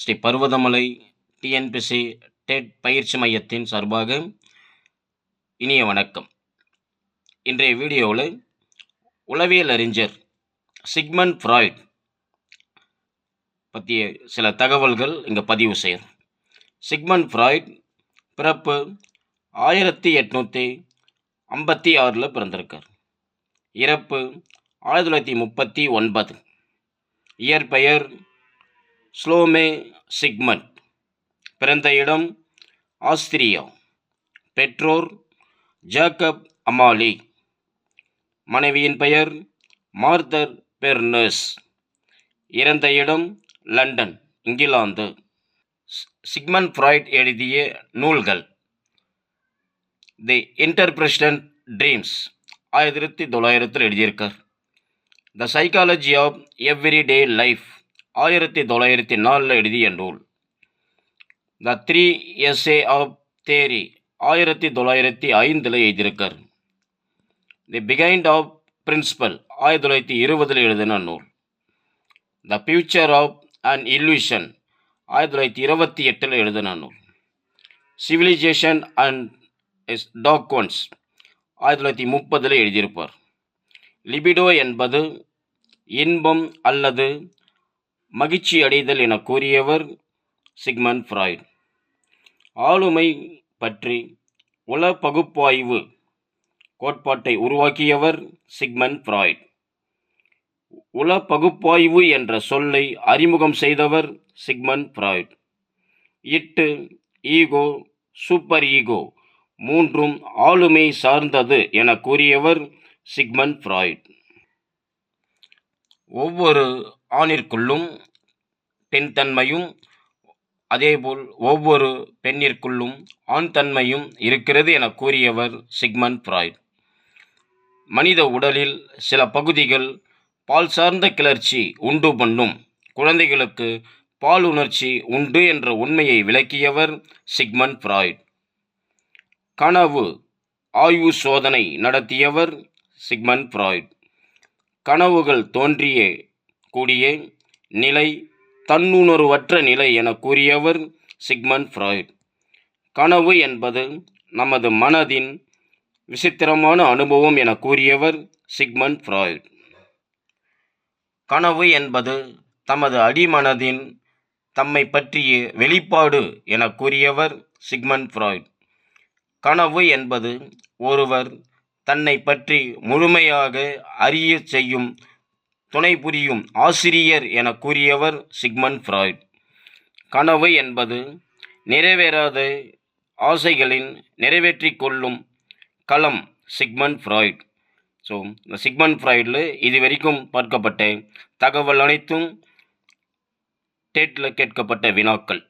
Sri Parvathamalai TNPSC dead பயிற்சி மையத்தின் சார்பாக இனிய வணக்கம். இன்றைய வீடியோவில் உளவியல் அறிஞர் சிக்மண்ட் ஃப்ராய்ட் பற்றிய சில தகவல்கள் இங்கே பதிவு செய்கிறோம் சிக்மண்ட் ஃப்ராய்ட் பிறப்பு ஆயிரத்தி எட்நூற்றி ஐம்பத்தி ஆறில் பிறந்திருக்கார். இறப்பு ஆயிரத்தி தொள்ளாயிரத்தி முப்பத்தி ஒன்பது. இயற்பெயர் ஸ்லோமே சிக்மண்ட் பிறந்த இடம் ஆஸ்திரியா. பெற்றோர் ஜாக்கப் அமாலி. மனைவியின் பெயர் மார்தர் பெர்னஸ். இறந்த இடம் லண்டன் இங்கிலாந்து. சிக்மன் ஃப்ராய்ட் எழுதிய நூல்கள். தி இன்டர்பிரஷன் ட்ரீம்ஸ் ஆயிரத்தி தொள்ளாயிரத்தில் எழுதியிருக்கார். The psychology of everyday life. ஆயிரத்தி தொள்ளாயிரத்தி நாலில் எழுதிய நூல். The three essay of theory ஆயிரத்தி தொள்ளாயிரத்தி ஐந்தில் எழுதியிருக்கார். தி பிகைண்ட் ஆஃப் பிரின்சிபல் ஆயிரத்தி தொள்ளாயிரத்தி இருபதில் எழுதின நூல். The future of and illusion ஆயிரத்தி தொள்ளாயிரத்தி இருபத்தி எட்டில் எழுதின நூல். சிவிலைசேஷன் அண்ட் இஸ் டாக்வன்ஸ் ஆயிரத்தி தொள்ளாயிரத்தி முப்பதில் எழுதியிருப்பார். லிபிடோ என்பது இன்பம் அல்லது மகிழ்ச்சி அடைதல் என கூறியவர் சிக்மன் ஃப்ராய்ட். ஆளுமை பற்றி உள பகுப்பாய்வு கோட்பாட்டை உருவாக்கியவர் சிக்மன் ஃப்ராய்ட். உள பகுப்பாய்வு என்ற சொல்லை அறிமுகம் செய்தவர் Sigmund Freud. Id ego super ego மூன்றும் ஆளுமை சார்ந்தது என கூறியவர் சிக்மன் ஃப்ராய்ட். ஒவ்வொரு ஆணிற்குள்ளும் பெண் தன்மையும் அதேபோல் ஒவ்வொரு பெண்ணிற்குள்ளும் ஆண் தன்மையும் இருக்கிறது என கூறியவர் சிக்மண்ட் ஃப்ராய்ட். மனித உடலில் சில பகுதிகள் பால் சார்ந்த கிளர்ச்சி உண்டு பண்ணும். குழந்தைகளுக்கு பால் உணர்ச்சி உண்டு என்ற உண்மையை விளக்கியவர் சிக்மண்ட் ஃப்ராய்ட். கனவு ஆய்வு சோதனை நடத்தியவர் சிக்மண்ட் ஃப்ராய்ட். கனவுகள் தோன்றிய கூடிய நிலை தன்னுணர்வற்ற நிலை என கூறியவர் சிக்மண்ட் ஃப்ராய்ட். கனவு என்பது நமது மனதின் விசித்திரமான அனுபவம் என கூறியவர் சிக்மண்ட் ஃப்ராய்ட். கனவு என்பது தமது அடிமனதின் தம்மை பற்றிய வெளிப்பாடு என கூறியவர் சிக்மண்ட் ஃப்ராய்ட். கனவு என்பது ஒருவர் தன்னை பற்றி முழுமையாக அறிய செய்யும் துணை புரியும் ஆசிரியர் என கூறியவர் சிக்மன் ஃப்ராய்ட். கனவு என்பது நிறைவேறாத ஆசைகளின் நிறைவேற்றி கொள்ளும் களம் சிக்மன் ஃப்ராய்ட். ஸோ இந்த சிக்மன் ஃப்ராய்டில் இது வரைக்கும் பார்க்கப்பட்ட தகவல் அனைத்தும் டேட்டில் கேட்கப்பட்ட வினாக்கள்.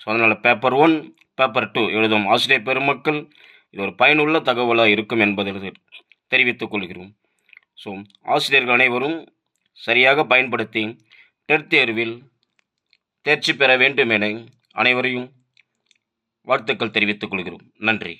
ஸோ அதனால் பேப்பர் ஒன் பேப்பர் டூ எழுதும் ஆசிரியர் பெருமக்கள் இது ஒரு பயனுள்ள தகவலாக இருக்கும் என்பதை தெரிவித்துக் கொள்கிறோம். ஸோ ஆசிரியர்கள் அனைவரும் சரியாக பயன்படுத்தி டெட் தேர்வில் தேர்ச்சி பெற வேண்டும் என அனைவரையும் வாழ்த்துக்கள் தெரிவித்துக் கொள்கிறோம். நன்றி.